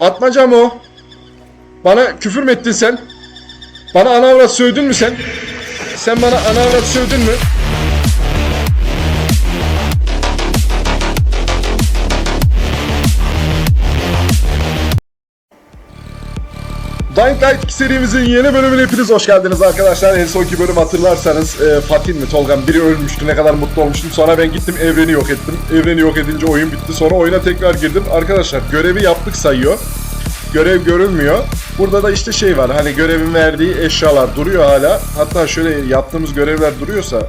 Atmaca mı o? Bana küfür mü ettin sen? Bana ana avrat sövdün mü sen? Sen bana ana avrat sövdün mü? Dying Light serimizin yeni bölümüne hepiniz hoş geldiniz arkadaşlar. En sonki bölüm hatırlarsanız e, Fatih mi Tolga'm biri ölmüştü ne kadar mutlu olmuştum. Sonra ben gittim evreni yok ettim. Evreni yok edince oyun bitti. Sonra oyuna tekrar girdim. Arkadaşlar görevi yaptık sayıyor. Görev görünmüyor. Burada da işte şey var hani görevin verdiği eşyalar duruyor hala. Hatta şöyle yaptığımız görevler duruyorsa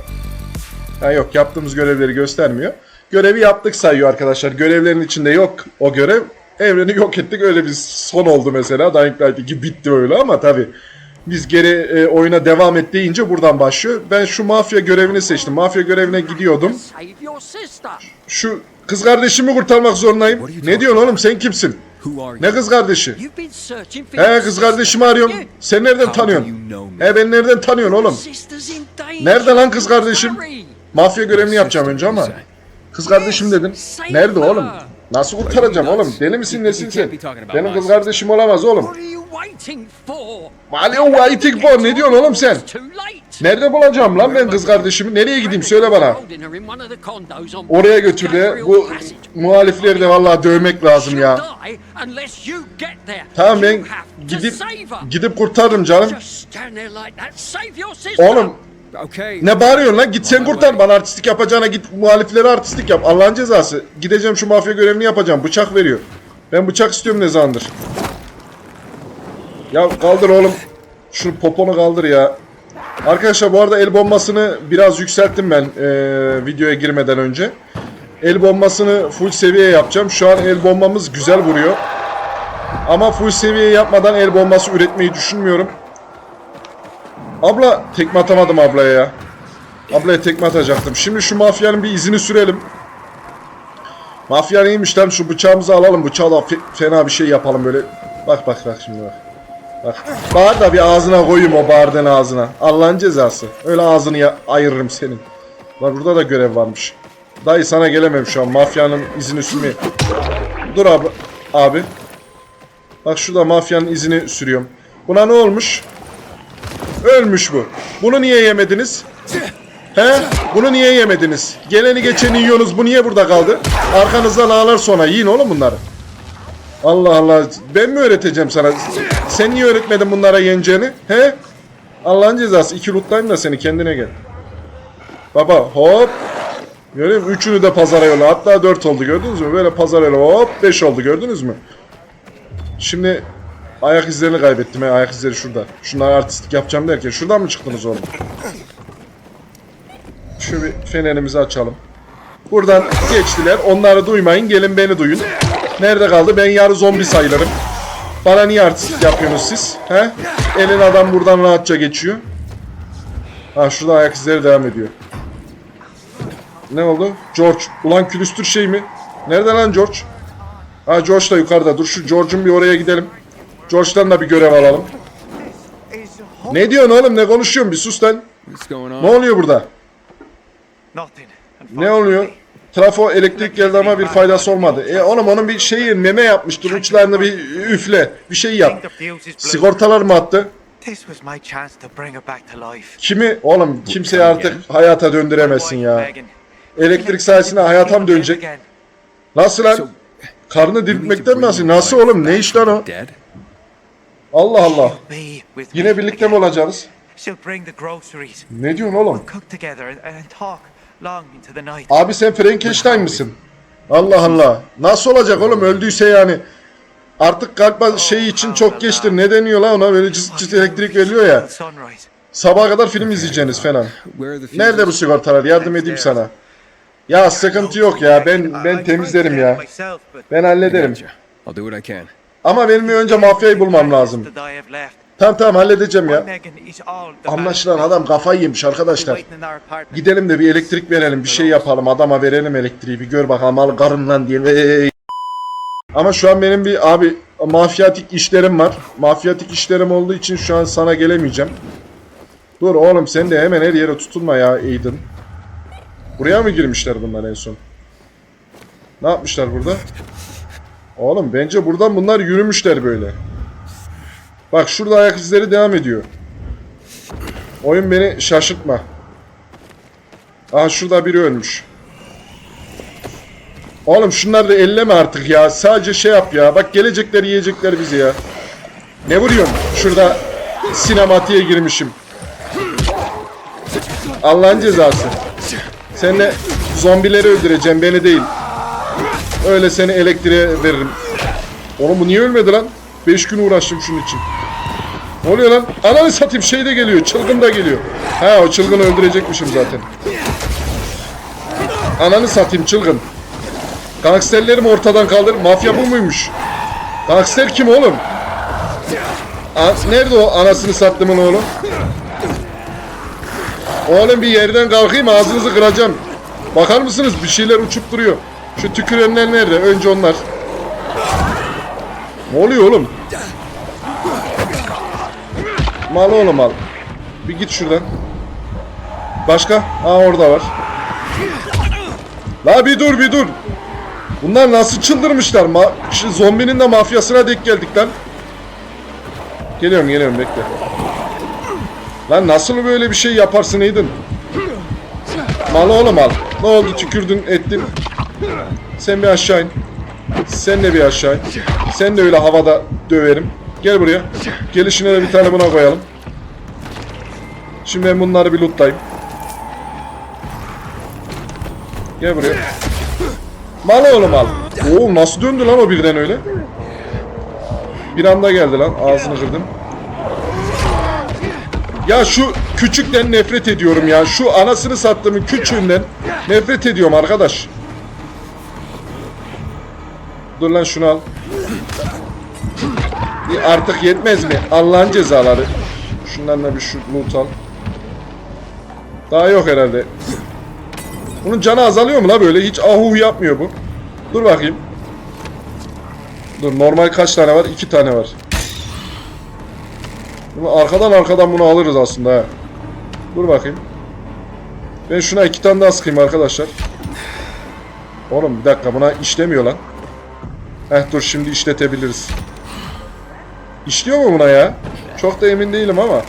Ha yok yaptığımız görevleri göstermiyor. Görevi yaptık sayıyor arkadaşlar. Görevlerin içinde yok o görev. Evreni yok ettik öyle bir son oldu mesela. Dying Light 2 bitti öyle ama tabi biz geri e, oyuna devam et deyince buradan başlıyor. Ben şu mafya görevini seçtim. Mafya görevine gidiyordum. Şu kız kardeşimi kurtarmak zorundayım. Ne diyorsun oğlum sen kimsin? Ne kız kardeşi? He kız kardeşimi arıyorum. Sen nereden tanıyorsun? He ben nereden tanıyorsun oğlum? Nerede lan kız kardeşim? Mafya görevini yapacağım önce ama. Kız kardeşim dedin. Nerede oğlum? Nasıl kurtaracağım oğlum? Deli misin nesin sen? Benim kız kardeşim olamaz oğlum. What are you waiting for? Mali o waiting for ne diyorsun oğlum sen? Nerede bulacağım lan ben kız kardeşimi? Nereye gideyim söyle bana. Oraya götür de bu muhalifleri de vallahi dövmek lazım ya. Tamam ben gidip gidip kurtarırım canım. Oğlum. Ne bağırıyorsun lan? Git sen kurtar. Bana artistik yapacağına git muhaliflere artistik yap. Allah'ın cezası. Gideceğim şu mafya görevini yapacağım. Bıçak veriyor. Ben bıçak istiyorum ne zamandır. Ya kaldır oğlum. Şu poponu kaldır ya. Arkadaşlar bu arada el bombasını biraz yükselttim ben eee, videoya girmeden önce. El bombasını full seviye yapacağım. Şu an el bombamız güzel vuruyor. Ama full seviye yapmadan el bombası üretmeyi düşünmüyorum. Abla tekme atamadım ablaya ya. Ablaya tekme atacaktım. Şimdi şu mafyanın bir izini sürelim. Mafya neymiş lan şu bıçağımızı alalım. Bıçağı da fe- fena bir şey yapalım böyle. Bak bak bak şimdi bak. Bak. Bağır da bir ağzına koyayım o bağırdığın ağzına. Allah'ın cezası. Öyle ağzını ya- ayırırım senin. Lan burada da görev varmış. Dayı sana gelemem şu an. Mafyanın izini sürmeye. Dur abi. Abi. Bak şurada mafyanın izini sürüyorum. Buna ne olmuş? Ölmüş bu. Bunu niye yemediniz? He? Bunu niye yemediniz? Geleni geçeni yiyorsunuz. Bu niye burada kaldı? Arkanızdan ağlar sonra. Yiyin oğlum bunları. Allah Allah. Ben mi öğreteceğim sana? Sen niye öğretmedin bunlara yeneceğini? He? Allah'ın cezası. İki lootlayayım da seni kendine gel. Baba hop. Görüyor musun? Üçünü de pazara yolla. Hatta dört oldu gördünüz mü? Böyle pazara yolla. Hop beş oldu gördünüz mü? Şimdi ayak izlerini kaybettim. He. Ayak izleri şurada. Şunları artistik yapacağım derken. Şuradan mı çıktınız oğlum? Şu bir fenerimizi açalım. Buradan geçtiler. Onları duymayın. Gelin beni duyun. Nerede kaldı? Ben yarı zombi sayılırım. Bana niye artistik yapıyorsunuz siz? He? Elin adam buradan rahatça geçiyor. Ha şurada ayak izleri devam ediyor. Ne oldu? George. Ulan külüstür şey mi? Nerede lan George? Ha George da yukarıda. Dur şu George'un bir oraya gidelim. George'dan da bir görev alalım. Ne diyorsun oğlum? Ne konuşuyorsun? Bir sus lan. Ne oluyor burada? Ne oluyor? Trafo elektrik geldi ama bir faydası olmadı. E oğlum onun bir şeyi meme yapmıştır. Uçlarını bir üfle. Bir şey yap. Sigortalar mı attı? Kimi? Oğlum kimseyi artık hayata döndüremezsin ya. Elektrik sayesinde hayata mı dönecek? Nasıl lan? Karnı diriltmekten mi bahsediyor? Nasıl oğlum? Ne iş lan o? Allah Allah. Yine birlikte mi olacağız? Ne diyorsun oğlum? Abi sen Frankenstein misin? Allah Allah. Nasıl olacak oğlum öldüyse yani. Artık kalp şey için çok geçtir. Ne deniyor lan ona? Böyle cıs cıs elektrik veriliyor ya. Sabaha kadar film izleyeceksiniz falan. Nerede bu sigortalar? Yardım edeyim sana. Ya sıkıntı yok ya. Ben ben temizlerim ya. Ben hallederim. I'll do what I can. Ama benim önce mafyayı bulmam lazım. Tamam tamam halledeceğim ya. Anlaşılan adam kafayı yemiş arkadaşlar. Gidelim de bir elektrik verelim, bir şey yapalım. Adama verelim elektriği. Bir gör bakalım al karından diye. Vey. Ama şu an benim bir abi mafyatik işlerim var. Mafyatik işlerim olduğu için şu an sana gelemeyeceğim. Dur oğlum sen de hemen her yere tutulma ya Aiden. Buraya mı girmişler bunlar en son? Ne yapmışlar burada? Oğlum bence buradan bunlar yürümüşler böyle. Bak şurada ayak izleri devam ediyor. Oyun beni şaşırtma. Aha şurada biri ölmüş. Oğlum şunları da elleme artık ya. Sadece şey yap ya. Bak gelecekler yiyecekler bizi ya. Ne vuruyorsun? Şurada sinematiğe girmişim. Allah'ın cezası. Seninle zombileri öldüreceğim beni değil. Öyle seni elektriğe veririm. Oğlum bu niye ölmedi lan? 5 gün uğraştım şunun için. Ne oluyor lan? Ananı satayım şey de geliyor. Çılgın da geliyor. Ha o çılgını öldürecekmişim zaten. Ananı satayım çılgın. Gangsterlerimi ortadan kaldır. Mafya bu muymuş? Gangster kim oğlum? A- Nerede o anasını sattımın oğlum? Oğlum bir yerden kalkayım ağzınızı kıracağım. Bakar mısınız bir şeyler uçup duruyor. Şu tükürenler nerede? Önce onlar. Ne oluyor oğlum? Mal oğlum al. Bir git şuradan. Başka? Aa orada var. La bir dur bir dur. Bunlar nasıl çıldırmışlar? Ma zombinin de mafyasına denk geldik lan. Geliyorum geliyorum bekle. Lan nasıl böyle bir şey yaparsın Aydın? Mal oğlum al. Ne oldu tükürdün ettin. Sen bir aşağı in. Sen de bir aşağı in. Sen de öyle havada döverim. Gel buraya. Gelişine de bir tane buna koyalım. Şimdi ben bunları bir lootlayayım. Gel buraya. Mal oğlum al. Oo nasıl döndü lan o birden öyle? Bir anda geldi lan. Ağzını kırdım. Ya şu küçükten nefret ediyorum ya. Şu anasını sattığımın küçüğünden nefret ediyorum arkadaş. Dur lan şunu al. Artık yetmez mi? Allah'ın cezaları. Şundan da bir şu loot al. Daha yok herhalde. Bunun canı azalıyor mu la böyle? Hiç ahuh yapmıyor bu. Dur bakayım. Dur normal kaç tane var? İki tane var. Bunu arkadan arkadan bunu alırız aslında ha. Dur bakayım. Ben şuna iki tane daha sıkayım arkadaşlar. Oğlum bir dakika buna işlemiyor lan. Heh dur şimdi işletebiliriz. İşliyor mu buna ya? Çok da emin değilim ama.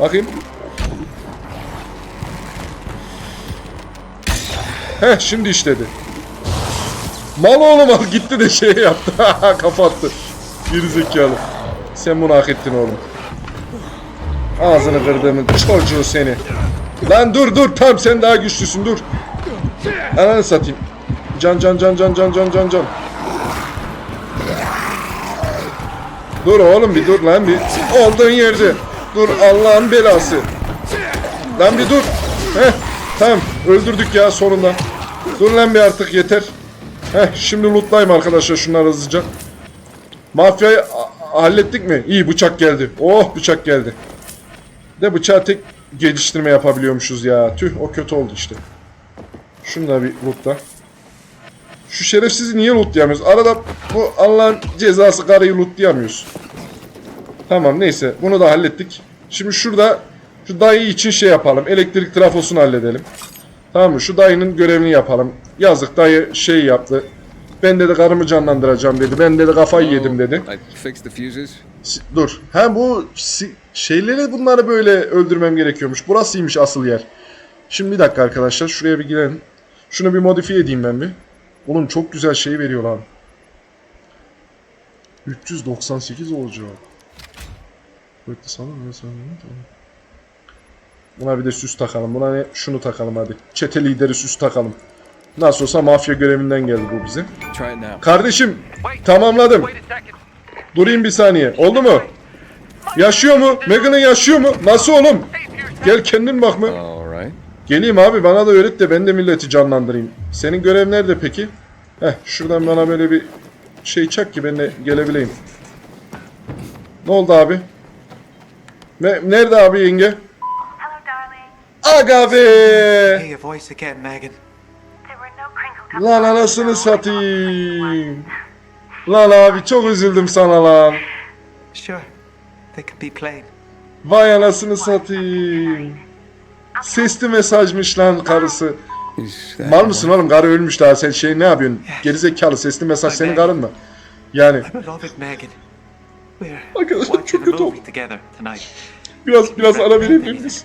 Bakayım. Heh şimdi işledi. Mal oğlum al gitti de şey yaptı. Kapattı. Geri zekalı. Sen bunu hak ettin oğlum. Ağzını kırdığımın çocuğu seni. Lan dur dur tam sen daha güçlüsün dur. Ananı satayım. Can can can can can can can can. Dur oğlum bir dur lan bir. Olduğun yerde. Dur Allah'ın belası. Lan bir dur. Heh tamam öldürdük ya sonunda. Dur lan bir artık yeter. Heh şimdi lootlayayım arkadaşlar şunları hızlıca. Mafyayı hallettik mi? İyi bıçak geldi. Oh bıçak geldi. De bıçağı tek geliştirme yapabiliyormuşuz ya. Tüh o kötü oldu işte. Şunu da bir lootla. Şu şerefsizi niye lootlayamıyoruz? Arada bu Allah'ın cezası karıyı lootlayamıyoruz. Tamam neyse bunu da hallettik. Şimdi şurada şu dayı için şey yapalım. Elektrik trafosunu halledelim. Tamam mı? Şu dayının görevini yapalım. Yazık dayı şey yaptı. Ben dedi karımı canlandıracağım dedi. Ben dedi kafayı yedim dedi. Dur. Ha bu şeyleri bunları böyle öldürmem gerekiyormuş. Burasıymış asıl yer. Şimdi bir dakika arkadaşlar. Şuraya bir girelim. Şunu bir modifiye edeyim ben bir. Oğlum çok güzel şey veriyor lan. 398 olacak. Bekle sana ne tamam. Buna bir de süs takalım. Buna ne? Şunu takalım hadi. Çete lideri süs takalım. Nasıl olsa mafya görevinden geldi bu bize. Kardeşim tamamladım. Durayım bir saniye. Oldu mu? Yaşıyor mu? Megan'ın yaşıyor mu? Nasıl oğlum? Gel kendin bakma. Geleyim abi bana da öğret de ben de milleti canlandırayım. Senin görev nerede peki? Heh şuradan bana böyle bir şey çak ki ben de gelebileyim. Ne oldu abi? Ne, nerede abi yenge? Aga be! Lan anasını satayım. Lan abi çok üzüldüm sana lan. Vay anasını satayım. Sesli mesajmış lan karısı. That Mal mısın oğlum? Karı ölmüş daha. Sen şey ne yapıyorsun? Gerizekalı sesli mesaj senin karın mı? Yani Arkadaşlar çok kötü oldu. biraz biraz ara verebilir miyiz?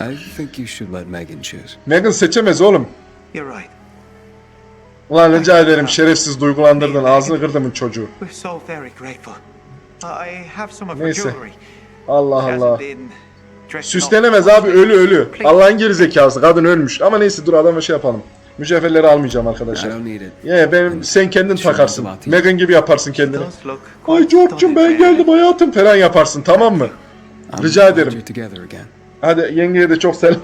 I think you should let Megan choose. Megan seçemez oğlum. You're right. Ulan rica ederim şerefsiz duygulandırdın. Ağzını kırdımın çocuğu. We're so very grateful. I have some of her Neyse. jewelry. Allah Allah. Süslenemez abi ölü ölü. Allah'ın gerizekası kadın ölmüş. Ama neyse dur adama şey yapalım. Mücevherleri almayacağım arkadaşlar. Ya benim sen kendin takarsın. Megan gibi yaparsın kendini. Ay George'cum ben geldim hayatım falan yaparsın tamam mı? Rica ederim. Hadi yengeye de çok selam.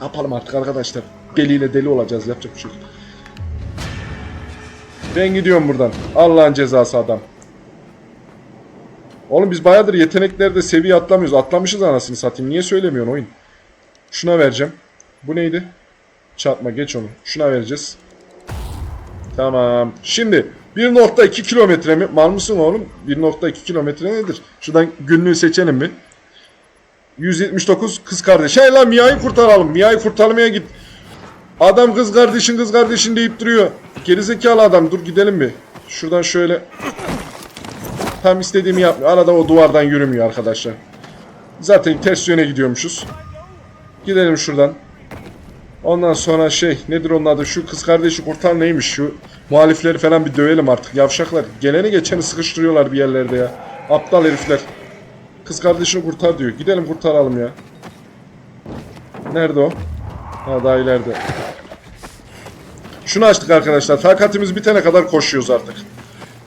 Ne yapalım artık arkadaşlar? Deliyle deli olacağız yapacak bir şey yok. Ben gidiyorum buradan. Allah'ın cezası adam. Oğlum biz bayağıdır yeteneklerde seviye atlamıyoruz. Atlamışız anasını satayım. Niye söylemiyorsun oyun? Şuna vereceğim. Bu neydi? Çarpma geç onu. Şuna vereceğiz. Tamam. Şimdi 1.2 kilometre mi? Mal mısın oğlum? 1.2 kilometre nedir? Şuradan günlüğü seçelim mi? 179 kız kardeş. Hey lan Mia'yı kurtaralım. Mia'yı kurtarmaya git. Adam kız kardeşin kız kardeşin deyip duruyor. Gerizekalı adam dur gidelim bir. Şuradan şöyle. Tam istediğimi yapmıyor. Arada o duvardan yürümüyor arkadaşlar. Zaten ters yöne gidiyormuşuz. Gidelim şuradan. Ondan sonra şey nedir onun adı şu kız kardeşi kurtar neymiş şu muhalifleri falan bir dövelim artık yavşaklar. Geleni geçeni sıkıştırıyorlar bir yerlerde ya. Aptal herifler. Kız kardeşini kurtar diyor. Gidelim kurtaralım ya. Nerede o? Ha daha ileride. Şunu açtık arkadaşlar. Takatimiz bitene kadar koşuyoruz artık.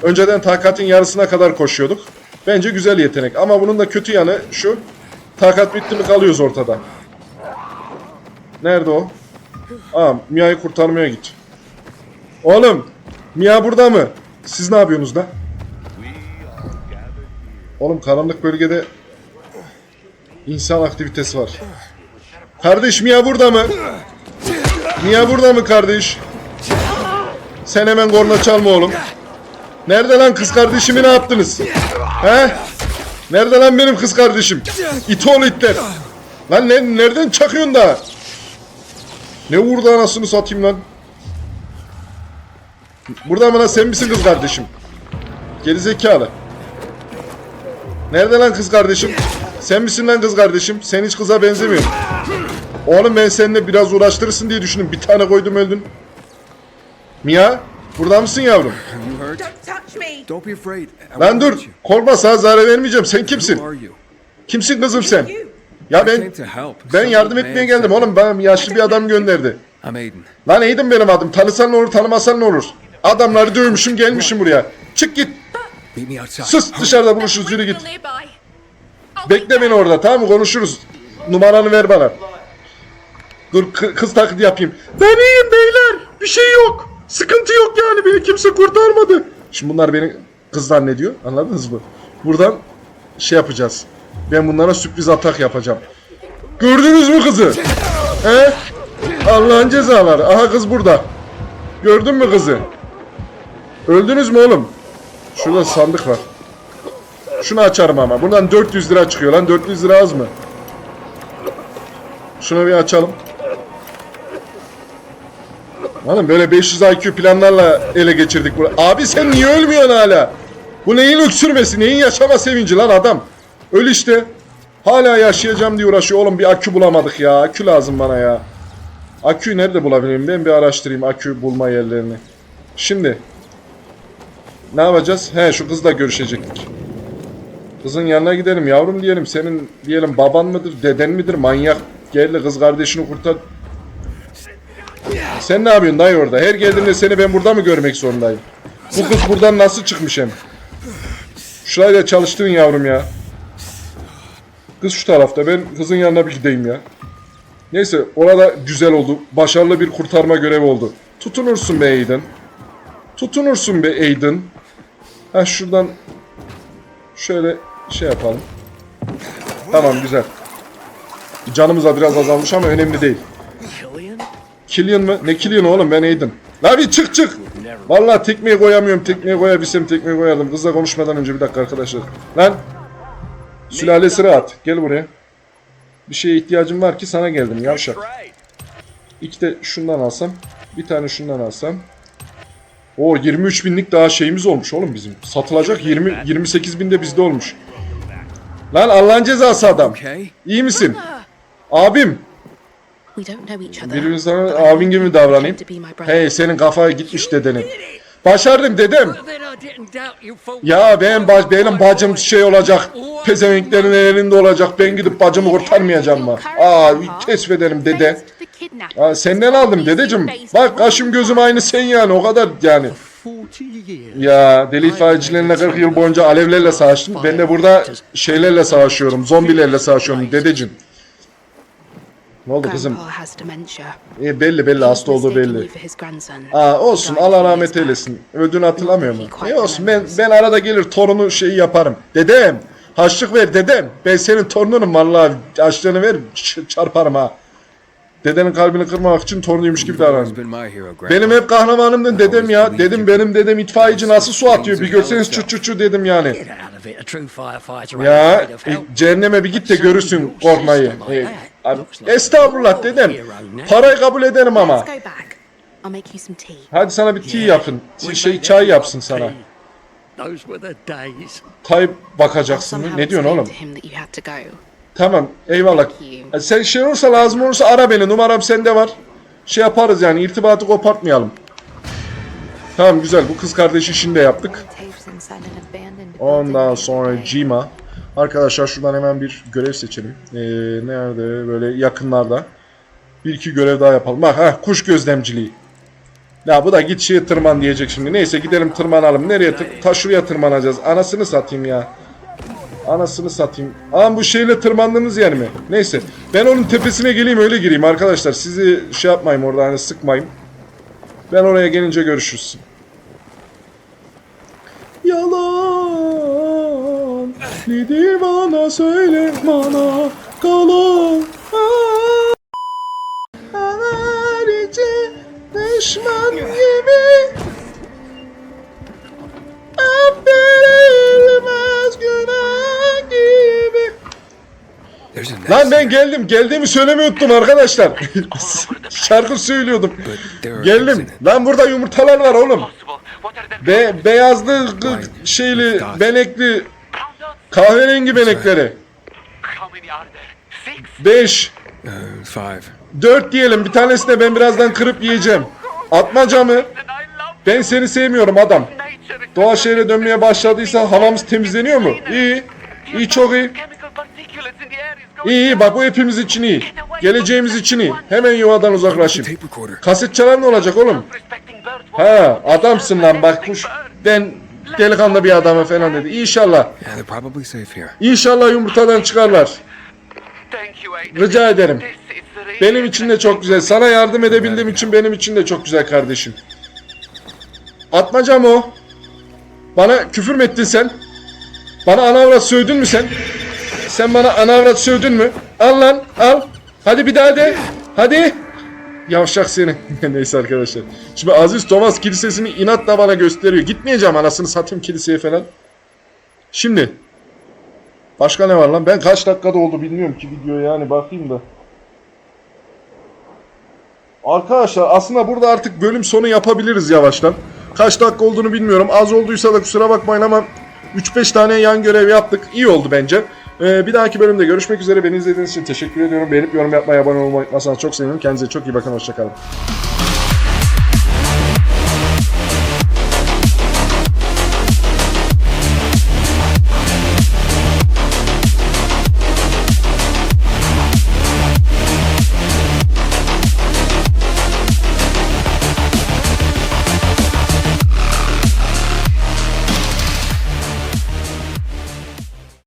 Önceden takatin yarısına kadar koşuyorduk. Bence güzel yetenek. Ama bunun da kötü yanı şu. Takat bitti mi kalıyoruz ortada. Nerede o? Aa Mia'yı kurtarmaya git. Oğlum Mia burada mı? Siz ne yapıyorsunuz da? Oğlum karanlık bölgede insan aktivitesi var. Kardeş Mia burada mı? Mia burada mı kardeş? Sen hemen korna çalma oğlum. Nerede lan kız kardeşimi ne yaptınız? He? Nerede lan benim kız kardeşim? İt oğlu itler. Lan ne, nereden çakıyorsun da? Ne vurdu anasını satayım lan? Burada mı lan sen misin kız kardeşim? Gerizekalı. Nerede lan kız kardeşim? Sen misin lan kız kardeşim? Sen hiç kıza benzemiyorsun. Oğlum ben seninle biraz uğraştırırsın diye düşündüm. Bir tane koydum öldün. Mia, burada mısın yavrum? Hurt? Don't touch me. Don't be afraid. I Lan won't dur, you. korkma sana zarar vermeyeceğim. Sen kimsin? Who are you? Kimsin kızım sen? You. Ya I ben came to help. ben Some yardım etmeye geldim said- oğlum. Bana yaşlı bir adam gönderdi. I'm Aiden. Lan Aydın benim adım. Tanısan ne olur, tanımasan ne olur. Adamları dövmüşüm, gelmişim buraya. Çık git. Meet me outside. Sus dışarıda buluşuruz yürü git. Bekle beni orada tamam mı konuşuruz. Numaranı ver bana. Dur kı- kız taklidi yapayım. Ben iyiyim beyler. Bir şey yok. Sıkıntı yok yani beni kimse kurtarmadı. Şimdi bunlar beni kız zannediyor. Anladınız mı? Buradan şey yapacağız. Ben bunlara sürpriz atak yapacağım. Gördünüz mü kızı? He? Allah'ın cezaları. Aha kız burada. Gördün mü kızı? Öldünüz mü oğlum? Şurada sandık var. Şunu açarım ama. Buradan 400 lira çıkıyor lan. 400 lira az mı? Şunu bir açalım. Oğlum böyle 500 IQ planlarla ele geçirdik bunu. Abi sen niye ölmüyorsun hala? Bu neyin öksürmesi? Neyin yaşama sevinci lan adam? Öl işte. Hala yaşayacağım diye uğraşıyor. Oğlum bir akü bulamadık ya. Akü lazım bana ya. Aküyü nerede bulabilirim? Ben bir araştırayım akü bulma yerlerini. Şimdi. Ne yapacağız? He şu kızla görüşecektik. Kızın yanına gidelim yavrum diyelim. Senin diyelim baban mıdır, deden midir, manyak. Gel kız kardeşini kurtar. Sen ne yapıyorsun dayı orada? Her geldiğimde seni ben burada mı görmek zorundayım? Bu kız buradan nasıl çıkmış hem? Şurayı da çalıştırın yavrum ya. Kız şu tarafta. Ben kızın yanına bir gideyim ya. Neyse orada güzel oldu. Başarılı bir kurtarma görevi oldu. Tutunursun be Aiden. Tutunursun be Aiden. Ha şuradan Şöyle şey yapalım. Tamam güzel. Canımız da biraz azalmış ama önemli değil. Killian mı? Ne Killian oğlum ben Aiden. La bir çık çık. Vallahi tekmeyi koyamıyorum. Tekmeyi koyabilsem tekmeyi koyardım. Kızla konuşmadan önce bir dakika arkadaşlar. Lan. Sülalesi rahat. Gel buraya. Bir şeye ihtiyacım var ki sana geldim yavşak. İki de şundan alsam. Bir tane şundan alsam. O 23 binlik daha şeyimiz olmuş oğlum bizim. Satılacak 20 28 binde bizde olmuş. Lan Allah'ın cezası adam. İyi misin? Abim. We don't know each other. Birbirimize abin gibi mi davranayım? Hey senin kafaya gitmiş dedenin. Başardım dedem. Ya ben baş, benim bacım şey olacak. Pezevenklerin elinde olacak. Ben gidip bacımı kurtarmayacağım mı? Aa keşfederim dede. Aa, senden aldım dedeciğim. Bak kaşım gözüm aynı sen yani o kadar yani. 40 years. Ya deli itfaiyecilerine 40 yıl boyunca alevlerle savaştım. Ben de burada şeylerle savaşıyorum. Zombilerle savaşıyorum dedeciğim. Ne oldu kızım? E, belli belli hasta olduğu belli. Aa olsun Allah rahmet eylesin. Öldüğünü hatırlamıyor mu? E olsun ben, ben arada gelir torunu şeyi yaparım. Dedem haçlık ver dedem. Ben senin torununum vallahi açlığını ver çarparım ha. Dedenin kalbini kırmamak için torunuymuş gibi Grandpa. Benim hep kahramanımdın dedem ya. Dedim benim dedem itfaiyeci nasıl su atıyor bir görseniz çu çu çu dedim yani. Ya e, cehenneme bir git de görürsün korkmayı. E, abi, estağfurullah dedem. Parayı kabul ederim ama. Hadi sana bir tea yapın. Şey çay yapsın sana. Tay bakacaksın. Ne diyorsun oğlum? Tamam eyvallah. E, Sen şey olursa lazım olursa ara beni. Numaram sende var. Şey yaparız yani irtibatı kopartmayalım. Tamam güzel bu kız kardeş işini de yaptık. Ondan sonra Cima. Arkadaşlar şuradan hemen bir görev seçelim. Ee, nerede böyle yakınlarda. Bir iki görev daha yapalım. Bak ha kuş gözlemciliği. Ya bu da git şeye tırman diyecek şimdi. Neyse gidelim tırmanalım. Nereye tır ta şuraya tırmanacağız. Anasını satayım ya. Anasını satayım. Ama bu şeyle tırmandığımız yer mi? Neyse. Ben onun tepesine geleyim öyle gireyim arkadaşlar. Sizi şey yapmayayım orada hani sıkmayayım. Ben oraya gelince görüşürüz. Yalan nedir bana söyle bana kalan Harici düşman gibi Affedilmez günah gibi There's a nest Lan ben geldim. Geldiğimi söylemeyi unuttum arkadaşlar. Şarkı söylüyordum. Geldim. Lan burada yumurtalar var oğlum. Be beyazlı, şeyli, benekli, kahverengi benekleri. 5, Uh, five. 4 diyelim. Bir tanesini de ben birazdan kırıp yiyeceğim. Atmaca mı? Ben seni sevmiyorum adam. Doğa şehre dönmeye başladıysa havamız temizleniyor mu? İyi. İyi çok iyi. İyi iyi bak bu hepimiz için iyi. Geleceğimiz için iyi. Hemen yuvadan uzaklaşayım. Kaset çalar ne olacak oğlum? Ha adamsın lan bak kuş. Ben delikanlı bir adamı falan dedi. İnşallah. İnşallah yumurtadan çıkarlar. Rica ederim. Benim için de çok güzel. Sana yardım edebildiğim için benim için de çok güzel kardeşim. Atmaca mı o? Bana küfür mü ettin sen? Bana anavrat sövdün mü sen? Sen bana anavrat sövdün mü? Al lan al. Hadi bir daha de. Hadi. Yavşak seni. Neyse arkadaşlar. Şimdi Aziz Thomas kilisesini inatla bana gösteriyor. Gitmeyeceğim anasını satayım kiliseye falan. Şimdi. Başka ne var lan? Ben kaç dakikada oldu bilmiyorum ki video yani bakayım da. Arkadaşlar aslında burada artık bölüm sonu yapabiliriz yavaştan. Kaç dakika olduğunu bilmiyorum. Az olduysa da kusura bakmayın ama 3-5 tane yan görev yaptık. İyi oldu bence. Ee, bir dahaki bölümde görüşmek üzere. Beni izlediğiniz için teşekkür ediyorum. Beğenip yorum yapmayı, abone olmayı unutmazsanız çok sevinirim. Kendinize çok iyi bakın. Hoşçakalın.